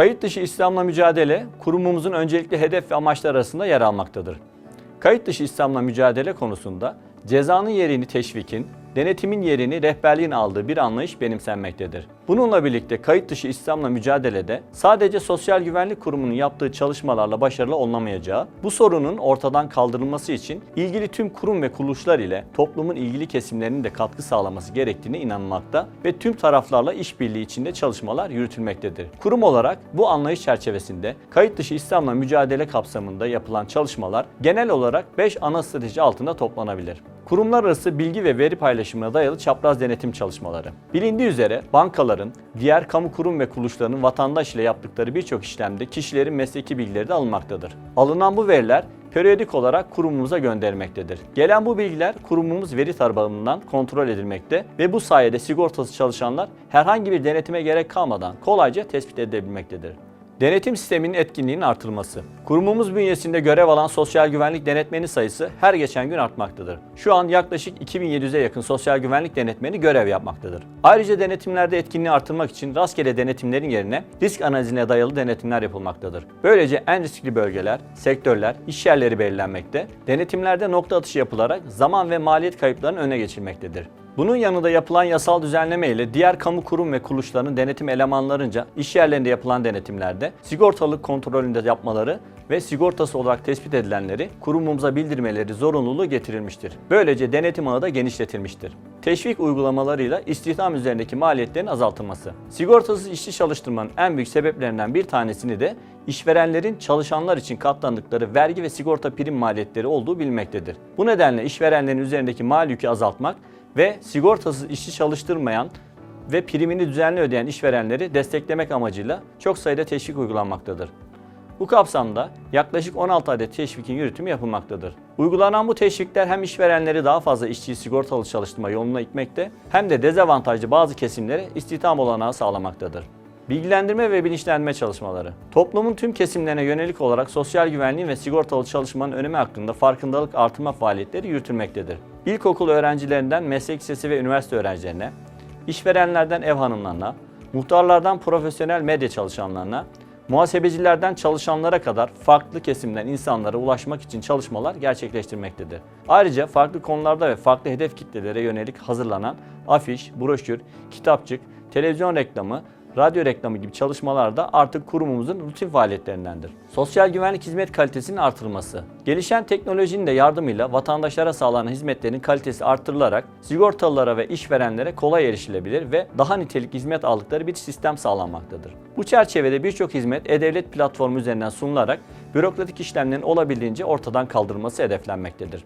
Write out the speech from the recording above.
Kayıt dışı İslam'la mücadele kurumumuzun öncelikli hedef ve amaçlar arasında yer almaktadır. Kayıt dışı İslam'la mücadele konusunda cezanın yerini teşvikin, denetimin yerini rehberliğin aldığı bir anlayış benimsenmektedir. Bununla birlikte kayıt dışı İslam'la mücadelede sadece Sosyal Güvenlik Kurumu'nun yaptığı çalışmalarla başarılı olunamayacağı, bu sorunun ortadan kaldırılması için ilgili tüm kurum ve kuruluşlar ile toplumun ilgili kesimlerinin de katkı sağlaması gerektiğine inanmakta ve tüm taraflarla işbirliği içinde çalışmalar yürütülmektedir. Kurum olarak bu anlayış çerçevesinde kayıt dışı İslam'la mücadele kapsamında yapılan çalışmalar genel olarak 5 ana strateji altında toplanabilir. Kurumlar arası bilgi ve veri paylaşımına dayalı çapraz denetim çalışmaları. Bilindiği üzere bankaların, diğer kamu kurum ve kuruluşlarının vatandaş ile yaptıkları birçok işlemde kişilerin mesleki bilgileri de alınmaktadır. Alınan bu veriler periyodik olarak kurumumuza gönderilmektedir. Gelen bu bilgiler kurumumuz veri tabanından kontrol edilmekte ve bu sayede sigortası çalışanlar herhangi bir denetime gerek kalmadan kolayca tespit edilebilmektedir. Denetim sisteminin etkinliğinin artırılması. Kurumumuz bünyesinde görev alan sosyal güvenlik denetmeni sayısı her geçen gün artmaktadır. Şu an yaklaşık 2700'e yakın sosyal güvenlik denetmeni görev yapmaktadır. Ayrıca denetimlerde etkinliği artırmak için rastgele denetimlerin yerine risk analizine dayalı denetimler yapılmaktadır. Böylece en riskli bölgeler, sektörler, iş yerleri belirlenmekte, denetimlerde nokta atışı yapılarak zaman ve maliyet kayıplarının önüne geçilmektedir. Bunun yanında yapılan yasal düzenleme ile diğer kamu kurum ve kuruluşlarının denetim elemanlarınca iş yerlerinde yapılan denetimlerde sigortalık kontrolünde yapmaları ve sigortası olarak tespit edilenleri kurumumuza bildirmeleri zorunluluğu getirilmiştir. Böylece denetim ağı da genişletilmiştir. Teşvik uygulamalarıyla istihdam üzerindeki maliyetlerin azaltılması. Sigortasız işçi çalıştırmanın en büyük sebeplerinden bir tanesini de işverenlerin çalışanlar için katlandıkları vergi ve sigorta prim maliyetleri olduğu bilinmektedir. Bu nedenle işverenlerin üzerindeki mal yükü azaltmak ve sigortasız işçi çalıştırmayan ve primini düzenli ödeyen işverenleri desteklemek amacıyla çok sayıda teşvik uygulanmaktadır. Bu kapsamda yaklaşık 16 adet teşvikin yürütümü yapılmaktadır. Uygulanan bu teşvikler hem işverenleri daha fazla işçiyi sigortalı çalıştırma yoluna itmekte hem de dezavantajlı bazı kesimlere istihdam olanağı sağlamaktadır. Bilgilendirme ve bilinçlendirme çalışmaları. Toplumun tüm kesimlerine yönelik olarak sosyal güvenliğin ve sigortalı çalışmanın önemi hakkında farkındalık artırma faaliyetleri yürütülmektedir. İlkokul öğrencilerinden meslek lisesi ve üniversite öğrencilerine, işverenlerden ev hanımlarına, muhtarlardan profesyonel medya çalışanlarına, muhasebecilerden çalışanlara kadar farklı kesimden insanlara ulaşmak için çalışmalar gerçekleştirmektedir. Ayrıca farklı konularda ve farklı hedef kitlelere yönelik hazırlanan afiş, broşür, kitapçık, televizyon reklamı, radyo reklamı gibi çalışmalar da artık kurumumuzun rutin faaliyetlerindendir. Sosyal güvenlik hizmet kalitesinin artırılması. Gelişen teknolojinin de yardımıyla vatandaşlara sağlanan hizmetlerin kalitesi artırılarak sigortalılara ve işverenlere kolay erişilebilir ve daha nitelik hizmet aldıkları bir sistem sağlanmaktadır. Bu çerçevede birçok hizmet e-devlet platformu üzerinden sunularak bürokratik işlemlerin olabildiğince ortadan kaldırılması hedeflenmektedir.